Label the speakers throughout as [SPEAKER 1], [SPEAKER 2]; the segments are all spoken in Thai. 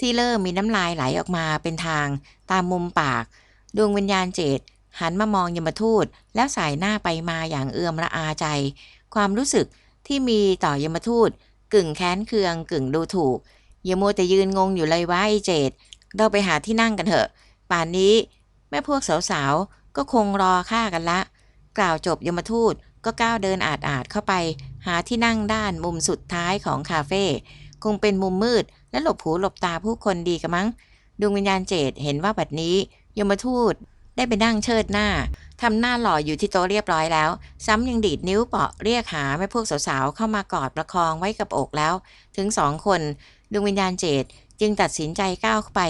[SPEAKER 1] ที่เริ่มมีน้ำลายไหลออกมาเป็นทาง ตามมุมปาก ดวงวิญญาณเจตหันมามองยมทูตแล้วสายหน้าไปมาอย่างเอือมระอาใจ ความรู้สึกที่มีต่อยมทูต กึ่งแค้นเคืองกึ่งดูถูกอย่ามัวแต่ยืนงงอยู่เลยว่าไอ้เจตเราไปหาที่นั่งกันเถอะ ป่านนี้ แม่พวกสาวๆ ก็คงรอฆ่ากันละ กล่าวจบยมทูตก็ก้าวเดินอาดอาดๆเข้าไป หาที่นั่งด้านมุมสุดท้ายของคาเฟ่ คงเป็นมุมมืด และหลบหูหลบตาผู้คนดีกันมั้งดวงวิญญาณเจตเห็นว่าบัดนี้ยมทูตได้ไปนั่งเชิดหน้าทำหน้าหล่ออยู่ที่โต๊ะเรียบร้อยแล้ว ซ้ำยังดีดนิ้วเปาะเรียกหาแม่พวกสาวๆเข้ามากอดประคองไว้กับอกแล้ว ถึงสองคนดวงวิญญาณเจตจึงตัดสินใจก้าวเข้าไป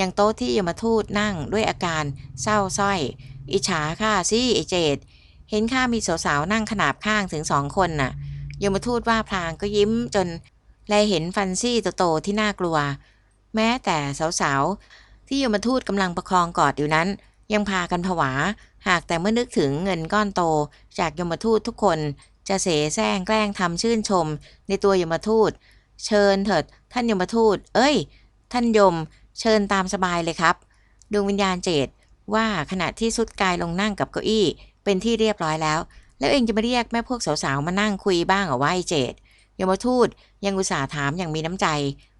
[SPEAKER 1] ยังโต๊ะที่ยมทูตนั่งด้วยอาการเศร้าส้อย อิจฉาข้าสิไอเจตเห็นข้ามีสาวๆนั่งขนาบข้างถึงสองคนน่ะยมทูตว่าพลางก็ยิ้มจน แลเห็นฟันซี่โตๆที่น่ากลัว แม้แต่สาวๆ ที่ยมทูตกำลังประคองกอดอยู่นั้น ยังพากันผวา หากแต่เมื่อนึกถึงเงินก้อนโต จากยมทูตทุกคนจะเสแสร้งแกล้งทำชื่นชม ในตัวยมทูต เชิญเถิด ท่านยมทูต เอ้ย ท่านยม เชิญตามสบายเลยครับ ดวงวิญญาณเจตว่าขณะที่สุดกายลงนั่งกับเก้าอี้ เป็นที่เรียบร้อยแล้ว แล้วเองจะมาเรียกแม่พวกสาวๆมานั่งคุยบ้างเหรอว่าไอเจด ยมทูตยังอุตส่าห์ถามอย่างมีน้ำใจ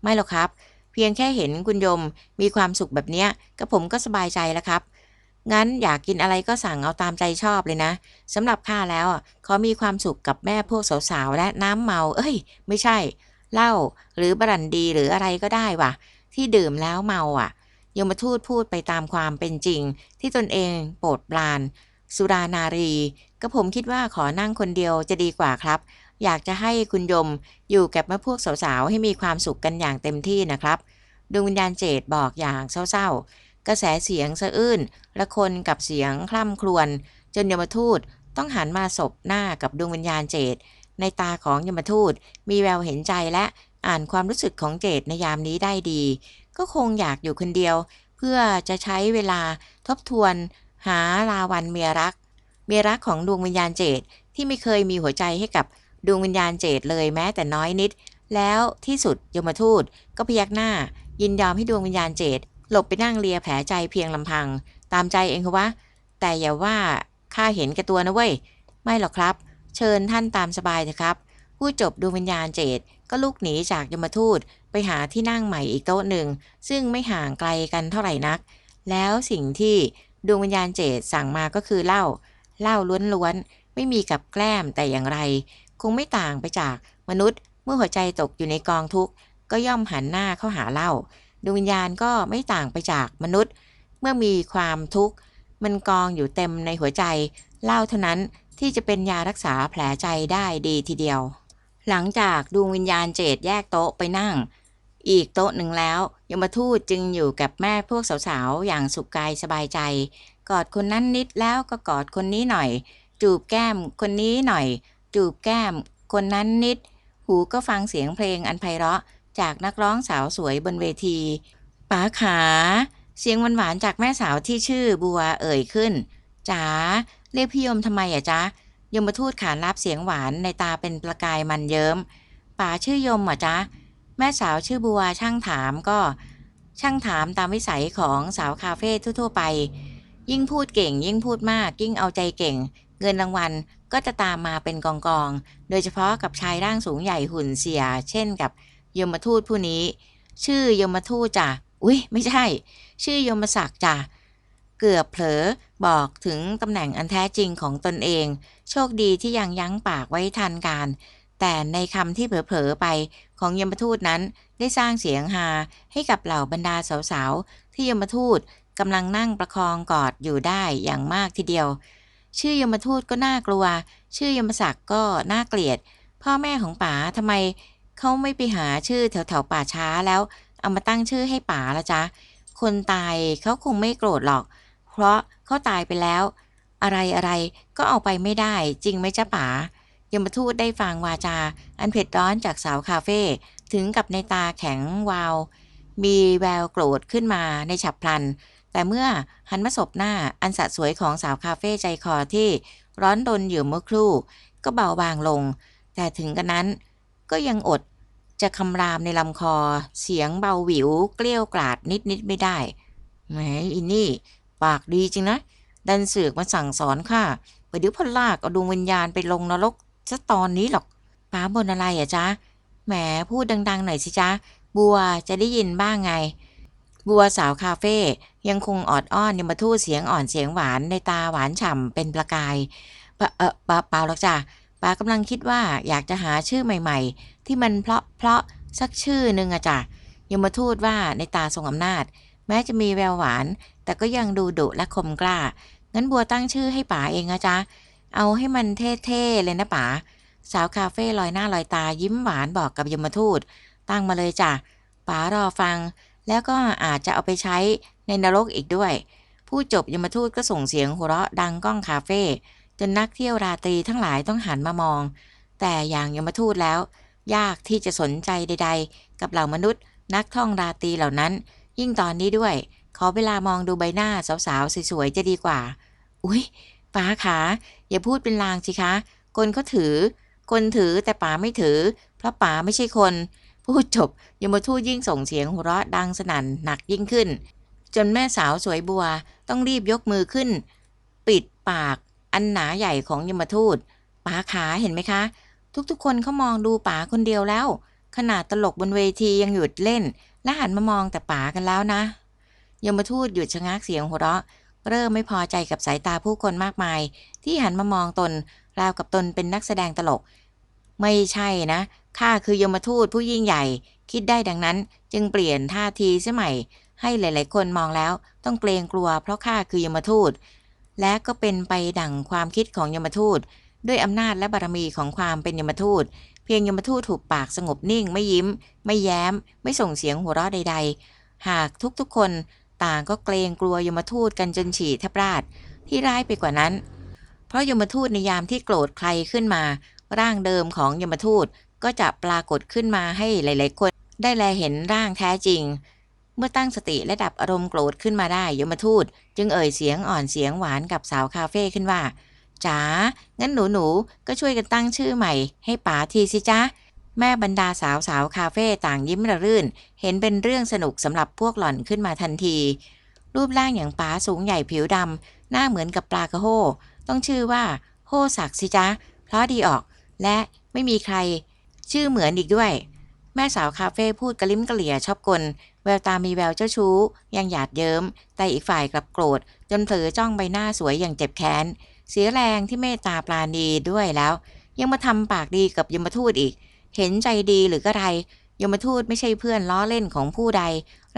[SPEAKER 1] ไม่หรอกครับ เพียงแค่เห็นคุณยมมีความสุขแบบเนี้ยก็ผมก็สบายใจแล้วครับ งั้นอยากกินอะไรก็สั่งเอาตามใจชอบเลยนะสำหรับข้าแล้วอะขอมีความสุขกับแม่พวกสาวๆและน้ำเมา เอ้ย ไม่ใช่เหล้าหรือบรันดีหรืออะไรก็ได้ว่ะ ที่ดื่มแล้วเมาอะยมทูตพูดไปตามความเป็นจริง ที่ตนเองโปรดปราน สุรานารี ก็ผมคิดว่าขอนั่งคนเดียวจะดีกว่าครับ อยากจะให้คุณยมอยู่กับแม่พวกสาวๆ ให้มีความสุขกันอย่างเต็มที่นะครับดวงวิญญาณเจตบอกอย่างเศร้าๆ กระแสเสียงสะอื้นละคนกับเสียงคล่ำครวญจนยมทูตต้องหันมาสบหน้ากับดวงวิญญาณเจตในตาของยมทูตมีแววเห็นใจและอ่านความรู้สึกของเจตในยามนี้ได้ดี ก็คงอยากอยู่คนเดียว เพื่อจะใช้เวลาทบทวน หาราวันเมียรัก เมียรักของดวงวิญญาณเจตที่ไม่เคยมีหัวใจให้กับ ดวงวิญญาณเจตเลยแม้แต่น้อยนิด แล้วที่สุดยมทูตก็พยักหน้า ยินยอมให้ดวงวิญญาณเจตหลบไปนั่งเลียแผลใจเพียงลำพัง ตามใจเองคือวะ แต่อย่าว่าข้าเห็นแก่ตัวนะเว้ย ไม่หรอกครับ เชิญท่านตามสบายเถอะครับ ผู้จบดวงวิญญาณเจตก็ลุกหนีจากยมทูตไปหาที่นั่งใหม่อีกโต๊ะหนึ่ง ซึ่งไม่ห่างไกลกันเท่าไหร่นัก แล้วสิ่งที่ดวงวิญญาณเจตสั่งมาก็คือเหล้าเหล้าล้วนๆไม่มีกับแกล้มแต่อย่างไร คงไม่ต่างไปจากมนุษย์ เมื่อหัวใจตกอยู่ในกองทุกข์ก็ย่อมหันหน้าเข้าหาเล้าดวงวิญญาณก็ไม่ต่างไปจากมนุษย์ เมื่อมีความทุกข์มันกองอยู่เต็มในหัวใจเล้าเท่านั้นที่จะเป็นยารักษาแผลใจได้ดีทีเดียว หลังจากดวงวิญญาณเจตแยกโต๊ะไปนั่ง อีกโต๊ะหนึ่งแล้วยมทูตจึงอยู่กับแม่พวกสาวๆ อย่างสุขกายสบายใจ กอดคนนั้นนิดแล้วก็กอดคนนี้หน่อย จูบแก้มคนนี้หน่อย จูบแก้ม คนนั้นนิด หูก็ฟังเสียงเพลงอันไพเราะ จากนักร้องสาวสวยบนเวทีป๋าขา เสียงหวานๆจากแม่สาวที่ชื่อบัวเอ่ยขึ้นจ๋าเรียกพี่ยมทำไมอะจ๊ะยมทูตขานรับเสียงหวานในตาเป็นประกายมันเยิ้มป๋าชื่อยมเหรอจ๊ะแม่สาวชื่อบัวช่างถามก็ ช่างถามตามวิสัยของสาวคาเฟ่ทั่วๆไป ยิ่งพูดเก่งยิ่งพูดมากยิ่งเอาใจเก่ง เงินรางวัลก็จะตามมาเป็นกองๆโดยเฉพาะกับชายร่างสูงใหญ่หุ่นเสีย เช่นกับยมทูตผู้นี้ ชื่อยมทูตจ้ะ อุ้ยไม่ใช่ ชื่อยมศักดิ์จ้ะ เกือบเผลอบอกถึงตำแหน่งอันแท้จริงของตนเอง โชคดีที่ยังยั้งปากไว้ทันการ แต่ในคำที่เผลอๆไปของยมทูตนั้นได้สร้างเสียงฮาให้กับเหล่าบรรดาสาวๆที่ยมทูตกำลังนั่งประคองกอดอยู่ได้อย่างมากทีเดียว ชื่อยมทูตก็น่ากลัว ชื่อยมศักดิ์ก็น่าเกลียด พ่อแม่ของป๋าทำไมเขาไม่ไปหาชื่อแถวๆป่าช้าแล้ว เอามาตั้งชื่อให้ป๋าละจ๊ะ คนตายเขาคงไม่โกรธหรอก เพราะเขาตายไปแล้ว อะไรอะไรก็เอาไปไม่ได้จริงไหมจ๊ะป๋ายมทูตได้ฟังวาจา อันเผ็ดร้อนจากสาวคาเฟ่ถึงกับในตาแข็งวาว มีแววโกรธขึ้นมาในฉับพลัน แต่เมื่อหันมาสบหน้าอันสะสวยของสาวคาเฟ่ใจคอที่ร้อนรนอยู่เมื่อครู่ ก็เบาบางลง แต่ถึงกันนั้นก็ยังอดจะคำรามในลำคอ เสียงเบาหวิว เกลี้ยวกราดนิดนิดไม่ได้แหมอินนี่ ปากดีจริงนะ ดันเสือกมาสั่งสอนข้าไปเดี๋ยวพอลากเอาดวงวิญญาณไปลงนรกซะตอนนี้หรอกป้าบนอะไรอะจ๊ะแหมพูดดัง ๆ หน่อยสิจ๊ะ บัวจะได้ยินบ้างไง บัวสาวคาเฟ่ ยังคงออดอ้อนยมทูตเสียงอ่อนเสียงหวานในตาหวานฉ่ำเป็นประกายปะเออปะเปล่าหรอกจ้ะป้ากำลังคิดว่าอยากจะหาชื่อใหม่ ๆ ที่มันเพราะเพราะสักชื่อหนึ่งอะจ้ะยมทูตว่าในตาทรงอำนาจ แม้จะมีแววหวาน แต่ก็ยังดูดุและคมกล้า งั้นบัวตั้งชื่อให้ป๋าเองนะจ๊ะ เอาให้มันเท่ๆเลยนะป๋า สาวคาเฟ่ลอยหน้าลอยตายิ้มหวานบอกกับยมทูต ตั้งมาเลยจ้ะป๋ารอฟัง แล้วก็อาจจะเอาไปใช้ ในนรกอีกด้วย ผู้จบยมทูตก็ส่งเสียงหัวเราะดังก้องคาเฟ่จนนักเที่ยวราตรีทั้งหลายต้องหันมามอง แต่อย่างยมทูตแล้ว ยากที่จะสนใจใด ๆ กับเหล่ามนุษย์ นักท่องราตรีเหล่านั้น ยิ่งตอนนี้ด้วย ขอเวลามองดูใบหน้าสาวๆสวยๆจะดีกว่า อุ๊ยป๋าขาอย่าพูดเป็นลางสิคะคนเขาถือ คนถือแต่ป๋าไม่ถือ เพราะป๋าไม่ใช่คน พูดจบยมทูตยิ่งส่งเสียงหัวเราะดังสนั่นหนักยิ่งขึ้น จนแม่สาวสวยบัวต้องรีบยกมือขึ้น ปิดปากอันหนาใหญ่ของยมทูตป๋าขาเห็นไหมคะ ทุกๆ คนเขามองดูป๋าคนเดียวแล้ว ขนาดตลกบนเวทียังหยุดเล่น และหันมามองแต่ป๋ากันแล้วนะยมทูตหยุดชะงักเสียงหัวเราะ เริ่มไม่พอใจกับสายตาผู้คนมากมาย ที่หันมามองตนราวกับตนเป็นนักแสดงตลก ไม่ใช่นะข้าคือยมทูตผู้ยิ่งใหญ่ คิดได้ดังนั้นจึงเปลี่ยนท่าทีเสียใหม่ ให้หลาย ๆ คนมองแล้วต้องเกรงกลัวเพราะข้าคือยมทูต และก็เป็นไปดั่งความคิดของยมทูต ด้วยอำนาจและบารมีของความเป็นยมทูต เพียงยมทูตถูกปากสงบนิ่ง ไม่ยิ้ม ไม่แย้ม ไม่ส่งเสียงหัวเราะใด ๆ หากทุกๆ คนต่างก็เกรงกลัวยมทูตกันจนฉี่แทบราดที่ร้ายไปกว่านั้น เพราะยมทูตในยามที่โกรธใครขึ้นมา ร่างเดิมของยมทูตก็จะปรากฏขึ้นมาให้หลาย ๆ คนได้แลเห็นร่างแท้จริง เมื่อตั้งสติและดับอารมณ์โกรธขึ้นมาได้ยมทูต จึงเอ่ยเสียงอ่อนเสียงหวานกับสาวคาเฟ่ขึ้นว่าจ๋างั้นหนูหนูๆก็ช่วยกันตั้งชื่อใหม่ ให้ป๋าทีสิจ๊ะแม่บรรดาสาวสาวคาเฟ่ต่างยิ้มระรื่น เห็นเป็นเรื่องสนุกสำหรับพวกหล่อนขึ้นมาทันที รูปร่างอย่างป๋าสูงใหญ่ผิวดำหน้าเหมือนกับปลากระโฮต้องชื่อว่าโฮศักสิจ๊ะเพราะดีออก และไม่มีใคร ชื่อเหมือนอีกด้วย แม่สาวคาเฟ่พูดกระลิ้มกระเหลี่ยชอบกล แววตามีแววเจ้าชู้ ยังหยาดเยิ้ม แต่อีกฝ่ายกลับโกรธ จนเผลอจ้องใบหน้าสวยอย่างเจ็บแค้น เสียแรงที่เมตตาปราณีด้วยแล้ว ยังมาทำปากดีกับยมทูตอีก เห็นใจดีหรือก็ไรยมทูตไม่ใช่เพื่อนล้อเล่นของผู้ใด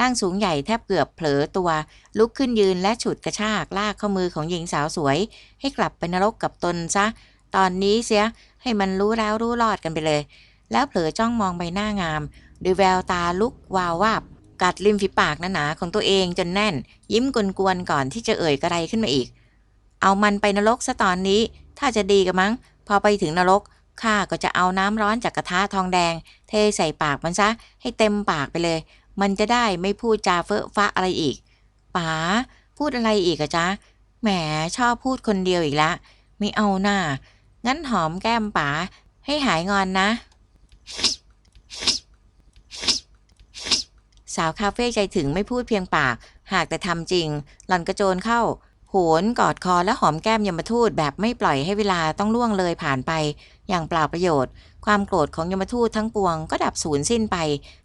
[SPEAKER 1] ร่างสูงใหญ่แทบเกือบเผลอตัว ลุกขึ้นยืนและฉุดกระชากลากข้อมือของหญิงสาวสวย ให้กลับไปนรกกับตนซะ ตอนนี้เสียให้มันรู้แล้วรู้รอดกันไปเลย แล้วเผลอจ้องมองใบหน้างามด้วยแววตาลุกวาววาบกัดริมฝีปากหนาๆของตัวเองจนแน่น ยิ้มกวนๆก่อนที่จะเอ่ยกระไรขึ้นมาอีก เอามันไปนรกซะตอนนี้ ถ้าจะดีกันมั้ง พอไปถึงนรกข้าก็จะเอาน้ำร้อนจากกระทะทองแดง เทใส่ปากมันซะ ให้เต็มปากไปเลย มันจะได้ไม่พูดจาเฟอะฟะอะไรอีกป๋าพูดอะไรอีกอะจ๊ะแหมชอบพูดคนเดียวอีกละ ไม่เอาหน้างั้นหอมแก้มป๋าให้หายงอนนะ สาวคาเฟ่ใจถึงไม่พูดเพียงปาก หากแต่ทำจริง หล่อนกระโจนเข้า โหนกอดคอและหอมแก้มยมทูตแบบไม่ปล่อยให้เวลาต้องล่วงเลยผ่านไป อย่างเปล่าประโยชน์ ความโกรธของยมทูตทั้งปวงก็ดับสูญสิ้นไป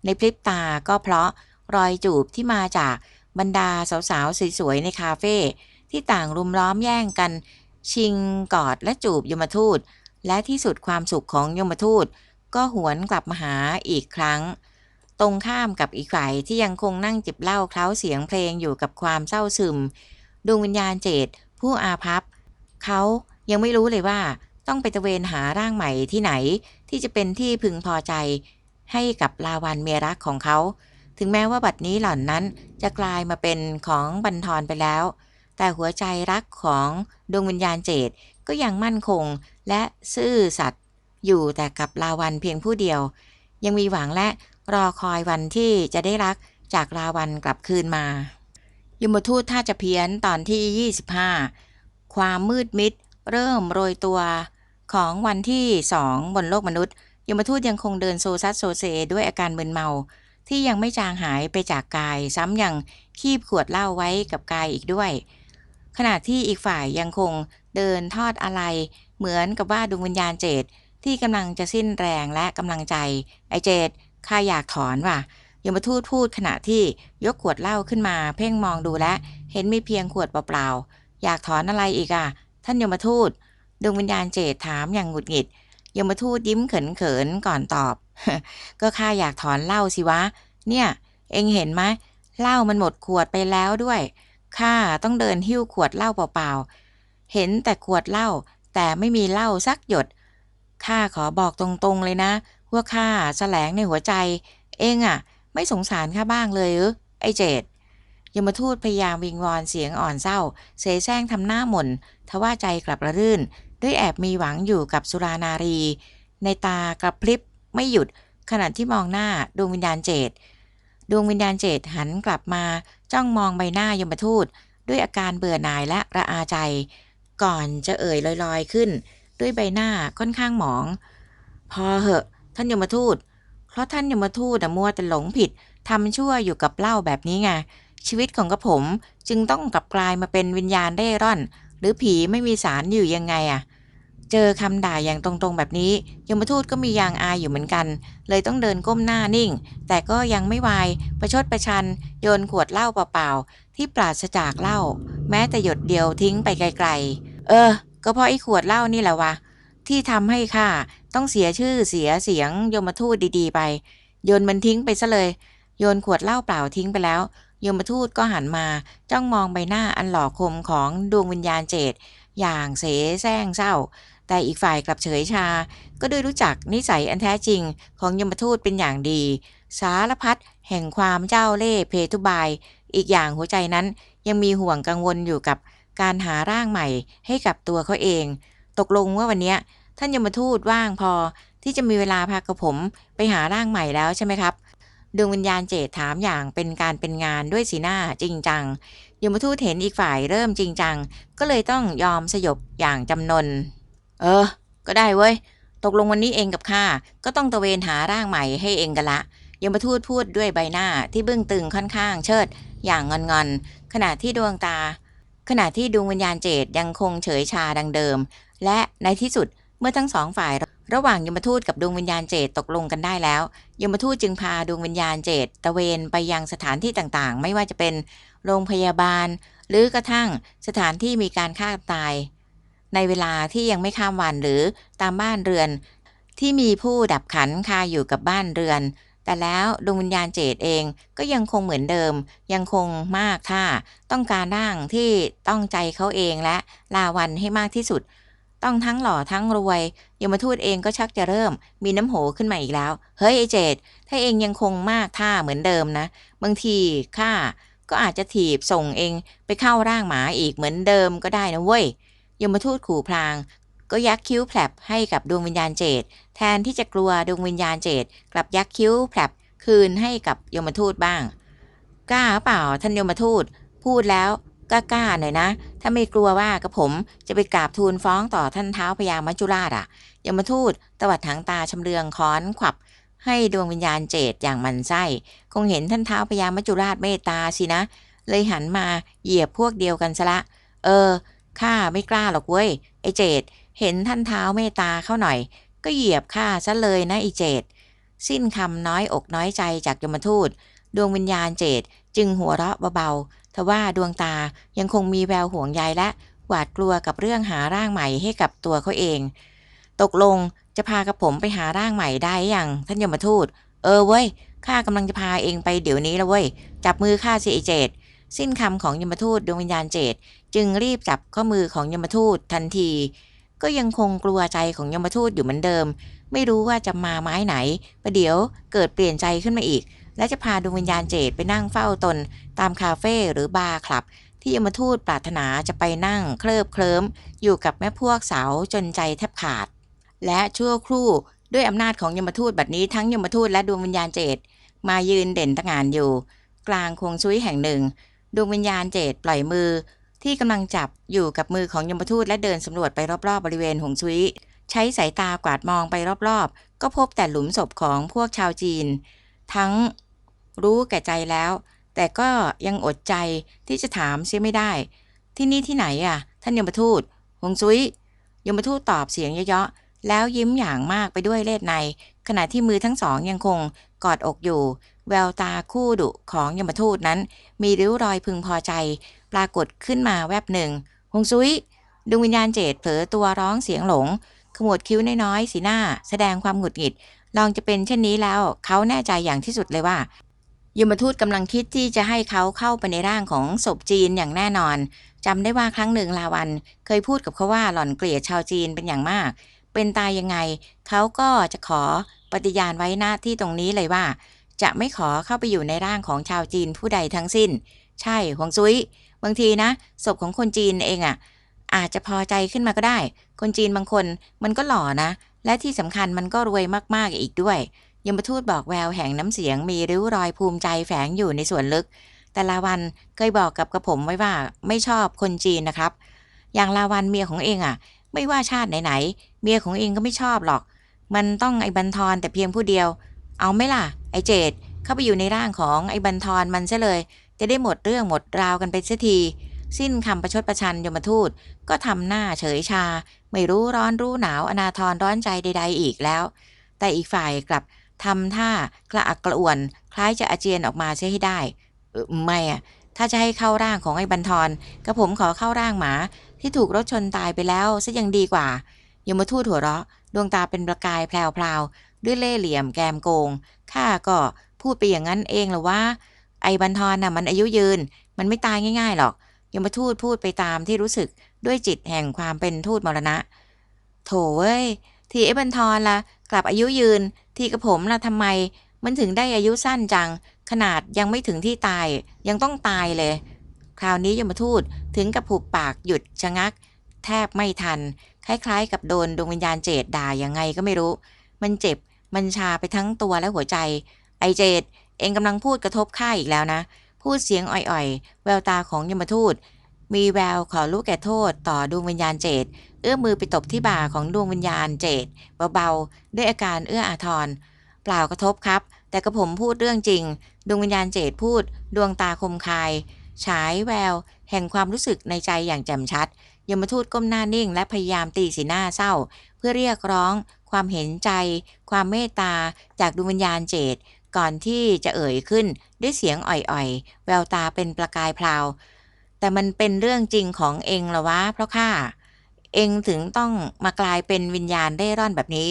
[SPEAKER 1] ในพริบตาก็เพราะรอยจูบที่มาจากบรรดาสาวๆสวยๆในคาเฟ่ที่ต่างรุมล้อมแย่งกัน ชิงกอดและจูบยมทูต และที่สุดความสุขของยมทูต ก็หวนกลับมาหาอีกครั้ง ตรงข้ามกับอีกฝ่ายที่ยังคงนั่งจิบเหล้าเคล้าเสียงเพลงอยู่กับความเศร้าซึม ดวงวิญญาณเจตผู้อาภัพเขายังไม่รู้เลยว่าต้องไปตะเวนหาร่างใหม่ที่ไหนที่จะเป็นที่พึงพอใจ ให้กับลาวันเมียรักของเขา ถึงแม้ว่าบัดนี้หล่อนนั้นจะกลายมาเป็นของบันทอนไปแล้ว แต่หัวใจรักของดวงวิญญาณเจตก็ยังมั่นคงและซื่อสัตย์ อยู่แต่กับลาวันเพียงผู้เดียว ยังมีหวังและรอคอยวันที่จะได้รักจากลาวันกลับคืนมา ยมทูตถ้าจะเพี้ยนตอนที่ 25 ความมืดมิดเริ่มโรยตัวของวันที่สองบนโลกมนุษย์ ยมทูตยังคงเดินโซซัดโซเซด้วยอาการมึนเมา ที่ยังไม่จางหายไปจากกาย ซ้ำยังคีบขวดเหล้าไว้กับกายอีกด้วย ขณะที่อีกฝ่ายยังคงเดินทอดอะไร เหมือนกับว่าดวงวิญญาณเจด ที่กำลังจะสิ้นแรงและกำลังใจ ไอเจดข้าอยากถอนว่ะยมทูตพูดขณะที่ยกขวดเหล้าขึ้นมา เพ่งมองดูและเห็นมีเพียงขวดเปล่าๆ อยากถอนอะไรอีกอะ ท่านยมทูตดวงวิญญาณเจดถามอย่างหงุดหงิด ยมทูตยิ้มเขินๆ ก่อนตอบ ก็ข้าอยากถอนเหล้าสิวะ เนี่ย เองเห็นไหมเหล้ามันหมดขวดไปแล้วด้วยข้าต้องเดินหิ้วขวดเหล้าเปล่าๆ เห็นแต่ขวดเหล้าแต่ไม่มีเหล้าสักหยด ข้าขอบอกตรงๆเลยนะว่าข้าแสลงในหัวใจ เองอะไม่สงสารข้าบ้างเลยหรือไอ้เจดยมทูตพยายามวิงวอนเสียงอ่อนเศร้า เสแสร้งทำหน้าหม่นทว่าใจกลับระรื่น ด้วยแอบมีหวังอยู่กับสุรานารี ในตากระพริบไม่หยุดขณะที่มองหน้าดวงวิญญาณเจดดวงวิญญาณเจดหันกลับมาจ้องมองใบหน้ายมทูต ด้วยอาการเบื่อหน่ายและระอาใจ ก่อนจะเอ่ยลอยๆขึ้น ด้วยใบหน้าค่อนข้างหมอง พอเหอะ ท่านยมทูต เพราะท่านยมทูตมัวแต่หลงผิดทำชั่วอยู่กับเหล้าแบบนี้ไงชีวิตของกระผมจึงต้องกลับกลายมาเป็นวิญญาณได้ร่อน หรือผีไม่มีสารอยู่ยังไงอะเจอคำด่าอย่างตรงๆแบบนี้ยมทูตก็มียางอายอยู่เหมือนกัน เลยต้องเดินก้มหน้านิ่ง แต่ก็ยังไม่วายประชดประชัน โยนขวดเหล้าเปล่าๆที่ปราศจากเหล้าแม้แต่หยดเดียวทิ้งไปไกลๆ เออ ก็เพราะไอ้ขวดเหล้านี่แหละวะที่ทำให้ข้าต้องเสียชื่อเสียเสียงยมทูตดีๆ ไป โยนมันทิ้งไปซะเลย โยนขวดเหล้าเปล่าทิ้งไปแล้ว ยมทูตก็หันมาจ้องมองใบหน้าอันหล่อคมของดวงวิญญาณเจดอย่างเสแสร้งเศร้า แต่อีกฝ่ายกลับเฉยชา ก็ด้วยรู้จักนิสัยอันแท้จริงของยมทูตเป็นอย่างดี สารพัดแห่งความเจ้าเล่ห์เพทุบาย อีกอย่างหัวใจนั้นยังมีห่วงกังวลอยู่กับ การหาร่างใหม่ให้กับตัวเขาเอง ตกลงว่าวันนี้ท่านยมทูตว่างพอที่จะมีเวลาพากับผมไปหาร่างใหม่แล้วใช่ไหมครับดวงวิญญาณเจดถามอย่างเป็นการเป็นงานด้วยสีหน้าจริงจังยมทูตเห็นอีกฝ่ายเริ่มจริงจัง ก็เลยต้องยอมสยบอย่างจำนน เออ ก็ได้เว้ย ตกลงวันนี้เองกับข้าก็ต้องตะเวนหาร่างใหม่ให้เองกันละยมทูตพูดด้วยใบหน้าที่เบื้องตึงค่อนข้างเชิดอย่างงอนๆขณะที่ดวงตา ขณะที่ดวงวิญญาณเจดยังคงเฉยชาดังเดิม และในที่สุดเมื่อทั้งสองฝ่าย ระหว่างยมทูตกับดวงวิญญาณเจดตกลงกันได้แล้ว ยมทูตจึงพาดวงวิญญาณเจดตะเวนไปยังสถานที่ต่างๆ ไม่ว่าจะเป็นโรงพยาบาล หรือกระทั่งสถานที่มีการฆ่าตาย ในเวลาที่ยังไม่ข้ามวันหรือตามบ้านเรือน ที่มีผู้ดับขันคาอยู่กับบ้านเรือน แต่แล้วดวงวิญญาณเจดเองก็ยังคงเหมือนเดิม ยังคงมากท่าต้องการร่างที่ต้องใจเขาเองและลาวันให้มากที่สุด ต้องทั้งหล่อทั้งรวยยมทูตเองก็ชักจะเริ่ม มีน้ำโหขึ้นมาอีกแล้ว เฮ้ยไอเจดถ้าเองยังคงมากท่าเหมือนเดิมนะบางทีข้าก็อาจจะถีบส่งเองไปเข้าร่างหมาอีกเหมือนเดิมก็ได้นะเว้ยยมทูตขู่พลาง ก็ยักคิ้วแผลบให้กับดวงวิญญาณเจดแทนที่จะกลัวดวงวิญญาณเจดกลับยักคิ้วแผลบคืนให้กับยมทูตบ้าง กล้าเปล่าท่านยมทูต พูดแล้วกล้าๆหน่อยนะ ถ้าไม่กลัวว่ากับผมจะไปกราบทูลฟ้องต่อท่านเท้าพญามัจจุราชอะยมทูตตวัดหางตาชำเลืองค้อนขวับ ให้ดวงวิญญาณเจดอย่างมันไส้คงเห็นท่านเท้าพญามัจจุราชเมตตาสินะ เลยหันมาเหยียบพวกเดียวกันซะละ เออข้าไม่กล้าหรอกเว้ยไอเจด เห็นท่านเท้าเมตตาเข้าหน่อย ก็เหยียบข้าซะเลยนะไอเจดสิ้นคำน้อยอกน้อยใจจากยมทูต ดวงวิญญาณเจดจึงหัวเราะเบาๆทว่าดวงตายังคงมีแววห่วงใยและหวาดกลัวกับเรื่องหาร่างใหม่ให้กับตัวเขาเอง ตกลงจะพากับผมไปหาร่างใหม่ได้ยังท่านยมทูต เออเว้ยข้ากำลังจะพาเองไปเดี๋ยวนี้แล้วเว้ย จับมือข้าสิไอเจดสิ้นคำของยมทูตดวงวิญญาณเจดจึงรีบจับข้อมือของยมทูตทันที ก็ยังคงกลัวใจของยมทูตอยู่เหมือนเดิม ไม่รู้ว่าจะมาไม้ไหน ประเดี๋ยวเกิดเปลี่ยนใจขึ้นมาอีก และจะพาดวงวิญญาณเจดไปนั่งเฝ้าตน ตามคาเฟ่หรือบาร์คลับ ที่ยมทูตปรารถนาจะไปนั่งเคลิบเคลิ้มอยู่กับแม่พวกสาวจนใจแทบขาด และชั่วครู่ด้วยอำนาจของยมทูตบัดนี้ทั้งยมทูตและดวงวิญญาณเจดมายืนเด่นตะงานอยู่ กลางคงซุยแห่งหนึ่ง ดวงวิญญาณเจดปล่อยมือ ที่กำลังจับอยู่กับมือของยมทูตและเดินสำรวจไปรอบๆบริเวณหงซุยใช้สายตากวาดมองไปรอบๆ ก็พบแต่หลุมศพของพวกชาวจีน ทั้งรู้แก่ใจแล้ว แต่ก็ยังอดใจที่จะถามเสียไม่ได้ ที่นี่ที่ไหนอะ ท่านยมทูตหงซุยยมทูตตอบเสียงเยาะๆแล้วยิ้มอย่างมากไปด้วยเลดใน ขณะที่มือทั้งสองยังคง กอดอกอยู่ แววตาคู่ดุของยมทูตนั้น มีริ้วรอยพึงพอใจ ปรากฏขึ้นมาแวบหนึ่งหงซุยดวงวิญญาณเจดเผลอตัวร้องเสียงหลง ขมวดคิ้วน้อยๆสีหน้า แสดงความหงุดหงิด ลองจะเป็นเช่นนี้แล้ว เขาแน่ใจอย่างที่สุดเลยว่ายมทูตกำลังคิดที่จะให้เขาเข้าไปในร่างของศพจีนอย่างแน่นอนจำได้ว่าครั้งหนึ่งลาวัน เคยพูดกับเขาว่าหล่อนเกลียดชาวจีนเป็นอย่างมาก เป็นตายยังไง เขาก็จะขอ ปฏิญาณไว้หน้าที่ตรงนี้เลยว่า จะไม่ขอเข้าไปอยู่ในร่างของชาวจีนผู้ใดทั้งสิ้น ใช่หวงซุย บางทีนะศพของคนจีนเองอะ่ะ อาจจะพอใจขึ้นมาก็ได้ คนจีนบางคนมันก็หล่อนะ และที่สำคัญมันก็รวยมากๆอีกด้วยยมทูตบอกแววแห่งน้ำเสียงมีริ้วรอยภูมิใจแฝงอยู่ในส่วนลึก แต่ลาวันเคยบอกกับกระผมไว้ว่าไม่ชอบคนจีนนะครับ อย่างลาวันเมียของเองอะ่ะ ไม่ว่าชาติไหนๆเมียของเองก็ไม่ชอบหรอก มันต้องไอ้บันทอนแต่เพียงผู้เดียว เอาไหมล่ะ ไอ้เจดเข้าไปอยู่ในร่างของไอ้บันทอนมันซะเลย จะได้หมดเรื่องหมดราวกันไปเสียที สิ้นคำประชดประชันยมทูต ก็ทำหน้าเฉยชา ไม่รู้ร้อนรู้หนาวอนาทรร้อนใจใด ๆ อีกแล้ว แต่อีกฝ่ายกลับทำท่ากระอักกระอ่วน คล้ายจะอาเจียนออกมาเสียให้ได้ไม่อะถ้าจะให้เข้าร่างของไอ้บันทอนกระผมขอเข้าร่างหมาที่ถูกรถชนตายไปแล้วซะยังดีกว่า ยมทูตหัวเราะ ดวงตาเป็นประกายแพรวๆ ด้วยเล่ห์เหลี่ยมแกมโกง ข้าก็พูดไปอย่างนั้นเองหรอว่า ไอ้บันทอนน่ะมันอายุยืน มันไม่ตายง่าย ๆ หรอก ยมทูตพูดไปตามที่รู้สึกด้วยจิตแห่งความเป็นทูตมรณะ โถเว้ย ที่ไอ้บันทอนละ่ะ กลับอายุยืน ที่กระผมล่ะทำไม มันถึงได้อายุสั้นจัง ขนาดยังไม่ถึงที่ตาย ยังต้องตายเลย คราวนี้ยมทูตถึงกับผูกปากหยุดชะงัก แทบไม่ทัน คล้ายๆ กับโดนดวงวิญญาณเจดด่ายังไงก็ไม่รู้ มันเจ็บ มันชาไปทั้งตัวและหัวใจ ไอเจดเองกำลังพูดกระทบข้าอีกแล้วนะ พูดเสียงอ่อยๆ แววตาของยมทูต มีแววขอรู้แก่โทษต่อดวงวิญญาณเจด เอื้อมมือไปตบที่บ่าของดวงวิญญาณเจดเบาๆ ด้วยอาการเอื้ออาทร เปล่ากระทบครับ แต่กระผมพูดเรื่องจริง ดวงวิญญาณเจดพูด ดวงตาคมคาย ฉายแวว แห่งความรู้สึกในใจอย่างแจ่มชัด ยมทูตก้มหน้านิ่ง และพยายามตีสีหน้าเศร้า เพื่อเรียกร้อง ความเห็นใจ ความเมตตา จากดวงวิญญาณเจดก่อนที่จะเอ่ยขึ้นด้วยเสียงอ่อยๆ แววตาเป็นประกายพลาว แต่มันเป็นเรื่องจริงของเองเหรอวะ เพราะข้าเองถึงต้องมากลายเป็นวิญญาณได้ร่อนแบบนี้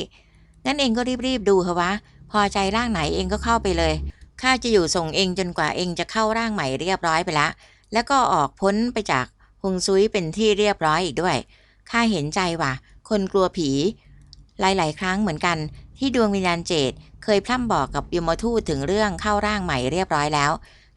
[SPEAKER 1] งั้นเองก็รีบๆดูเถอะวะ พอใจร่างไหนเองก็เข้าไปเลย ข้าจะอยู่ส่งเองจนกว่าเองจะเข้าร่างใหม่เรียบร้อยไปแล้วแล้วก็ออกพ้นไปจาก ฮงซุยเป็นที่เรียบร้อยอีกด้วยข้าเห็นใจว่ะ คนกลัวผี หลาย ๆ ครั้งเหมือนกัน ที่ดวงวิญญาณเจดเคยพร่ำบอกกับยมทูตถึงเรื่องเข้าร่างใหม่เรียบร้อยแล้ว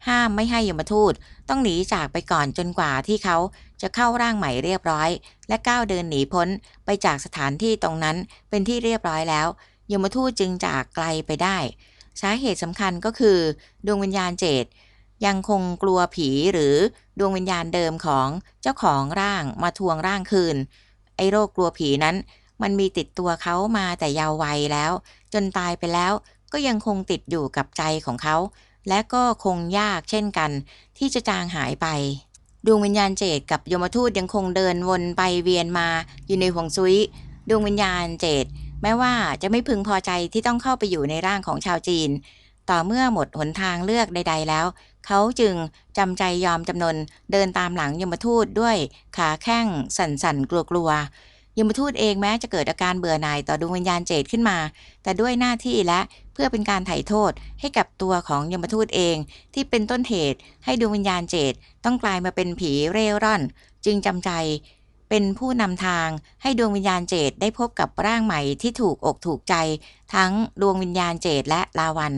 [SPEAKER 1] ห้ามไม่ให้ยมทูตต้องหนีจากไปก่อนจนกว่าที่เขาจะเข้าร่างใหม่เรียบร้อย และก้าวเดินหนีพ้นไปจากสถานที่ตรงนั้นเป็นที่เรียบร้อยแล้ว ยมทูตจึงจากไกลไปได้ สาเหตุสำคัญก็คือ ดวงวิญญาณเจด ยังคงกลัวผีหรือดวงวิญญาณเดิมของเจ้าของร่างมาทวงร่างคืน ไอ้โรคกลัวผีนั้น มันมีติดตัวเขามาแต่ยาววัยแล้ว จนตายไปแล้วก็ยังคงติดอยู่กับใจของเขา และก็คงยากเช่นกัน ที่จะจางหายไป ดวงวิญญาณเจดกับยมทูตยังคงเดินวนไปเวียนมาอยู่ในห่วงซุยดวงวิญญาณเจดแม้ว่าจะไม่พึงพอใจที่ต้องเข้าไปอยู่ในร่างของชาวจีน ต่อเมื่อหมดหนทางเลือกใด ๆ แล้ว เขาจึงจำใจยอมจำนนเดินตามหลังยมทูตด้วยขาแข้งสั่นๆ กลัวๆยมทูตเองแม้จะเกิดอาการเบื่อหน่ายต่อดวงวิญญาณเจดขึ้นมา แต่ด้วยหน้าที่และเพื่อเป็นการไถ่โทษให้กับตัวของยมทูตเอง ที่เป็นต้นเหตุให้ดวงวิญญาณเจดต้องกลายมาเป็นผีเร่ร่อน จึงจำใจเป็นผู้นำทางให้ดวงวิญญาณเจดได้พบกับร่างใหม่ที่ถูกอกถูกใจ ทั้งดวงวิญญาณเจดและลาวัน